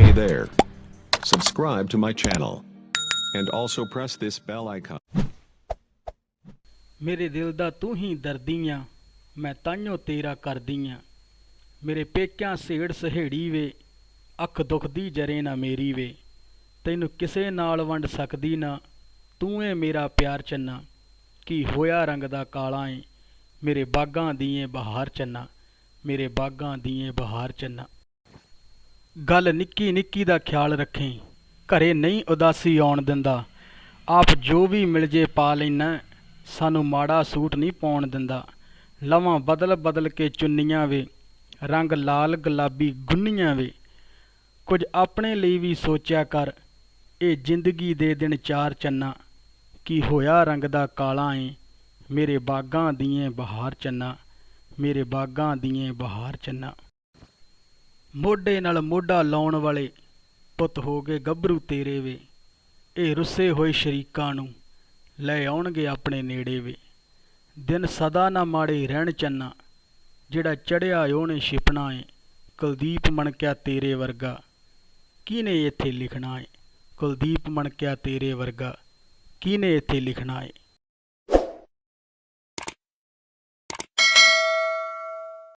Hey there. Subscribe to my channel. And also press this bell icon. ਮੇਰੇ ਦਿਲ ਦਾ ਤੂੰ ਹੀ ਦਰਦੀ ਆਂ। ਮੈਂ ਤਾਈਓ ਤੇਰਾ ਕਰਦੀ ਆਂ। ਮੇਰੇ ਪੇਕਿਆਂ ਸੇੜ ਸਹੇੜੀ ਵੇ। ਅੱਖ ਦੁਖਦੀ ਜਰੇ ਨਾ ਮੇਰੀ ਵੇ। ਤੈਨੂੰ ਕਿਸੇ ਨਾਲ ਵੰਡ ਸਕਦੀ ਨਾ। ਤੂੰ ਏ ਮੇਰਾ ਪਿਆਰ ਚੰਨਾ। ਕੀ ਹੋਇਆ ਰੰਗ ਦਾ ਕਾਲਾ ਏ। ਮੇਰੇ ਬਾਗਾਂ ਦੀਏ ਬਹਾਰ ਚੰਨਾ। ਮੇਰੇ ਬਾਗਾਂ ਦੀਏ ਬਹਾਰ ਚੰਨਾ। ਗੱਲ ਨਿੱਕੀ ਨਿੱਕੀ ਦਾ ਖਿਆਲ ਰੱਖੀਂ। ਘਰੇ ਨਹੀਂ ਉਦਾਸੀ ਆਉਣ ਦਿੰਦਾ। ਆਪ ਜੋ ਵੀ ਮਿਲ ਜੇ ਪਾ ਲੈਨਾ ਸਾਨੂੰ ਮਾੜਾ ਸੂਟ ਨਹੀਂ ਪਾਉਣ ਦਿੰਦਾ। ਲਵਾਂ ਬਦਲ ਬਦਲ ਕੇ ਚੁੰਨੀਆਂ ਵੇ, ਰੰਗ ਲਾਲ ਗੁਲਾਬੀ ਗੁੰਨੀਆਂ ਵੇ। ਕੁਝ ਆਪਣੇ ਲਈ ਵੀ ਸੋਚਿਆ ਕਰ, ਇਹ ਜ਼ਿੰਦਗੀ ਦੇ ਦਿਨ ਚਾਰ ਚੰਨਾ। ਕੀ ਹੋਇਆ ਰੰਗ ਦਾ ਕਾਲਾ ਏ, ਮੇਰੇ ਬਾਗਾਂ ਦੀਏ ਬਹਾਰ ਚੰਨਾ, ਮੇਰੇ ਬਾਗਾਂ ਦੀਏ ਬਹਾਰ ਚੰਨਾ। ਮੋਢੇ ਨਾਲ ਮੋਢਾ ਲਾਉਣ ਵਾਲੇ ਪੁੱਤ ਹੋ ਗਏ ਗੱਭਰੂ ਤੇਰੇ ਵੇ। ਇਹ ਰੁੱਸੇ ਹੋਏ ਸ਼ਰੀਕਾਂ ਨੂੰ ਲੈ ਆਉਣਗੇ ਆਪਣੇ ਨੇੜੇ ਵੇ। ਦਿਨ ਸਦਾ ਨਾ ਮਾੜੇ ਰਹਿਣ ਚੰਨਾ, ਜਿਹੜਾ ਚੜਿਆ ਉਹਨੇ ਛਿਪਣਾ ਏ। ਕੁਲਦੀਪ ਮਣਕਿਆ ਤੇਰੇ ਵਰਗਾ, ਕਿਹਨੇ ਇੱਥੇ ਲਿਖਣਾ ਏ? ਕੁਲਦੀਪ ਮਣਕਿਆ ਤੇਰੇ ਵਰਗਾ, ਕਿਹਨੇ ਇੱਥੇ ਲਿਖਣਾ ਏ?